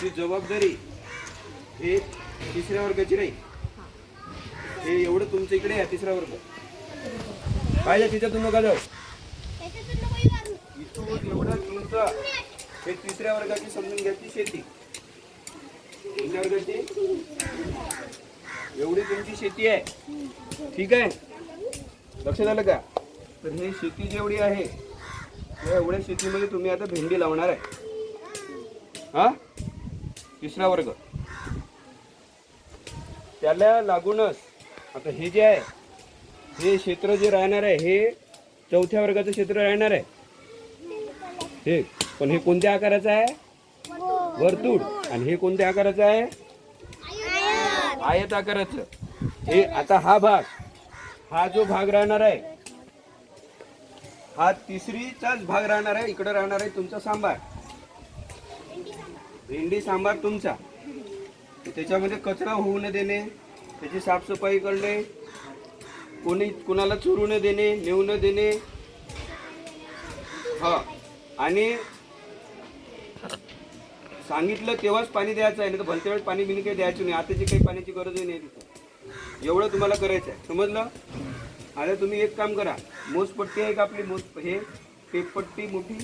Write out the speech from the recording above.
ती जबाबदारी हे तिसऱ्या वर्गाची नाही. हे एवढं तुमच्या इकडे आहे तिसरा वर्ग. पाहिजे तिच्यातून नका जाऊ. इथून एवढं तुमचं हे तिसऱ्या वर्गाची समजून घ्यायची शेती. तुमच्या वर्गाची एवढी तुमची शेती आहे. ठीक आहे? लक्षात आलं का? तर हे शेती जेवढी आहे त्या एवढ्या शेतीमध्ये तुम्ही आता भेंडी लावणार आहे. हा? तिसरा वर्ग. त्याला लागूनच आता हे जे आहे हे क्षेत्र जे राहणार आहे हे चौथ्या वर्गाचं क्षेत्र राहणार आहे. हे पण हे कोणत्या आकाराचं आहे? वर्तुळ. आणि हे कोणत्या आकाराचं आहे? आयत आकाराचं. हे आता हा भाग हा जो भाग राहणार आहे हा तिसरीचाच भाग राहणार आहे. इकडे राहणार आहे तुमचा सांबार. भेंडी सांबार तुमचा. त्याच्यामध्ये कचरा होऊ न देणे त्याची साफसफाई करणे कोणी कोणाला चोरू न देणे नेऊ न देणे. हा आणि सांगितलं तेव्हाच पाणी द्यायचं आहे नाही तर भलत्या वेळेस पाणी बिनी काही द्यायचं नाही. आताची काही पाण्याची गरजही नाही तिथं. एवढं तुम्हाला करायचं आहे. समजलं? आता तुम्ही एक काम करा. मोजपट्टी आहे का आपली? मोज हे टेपपट्टी मोठी.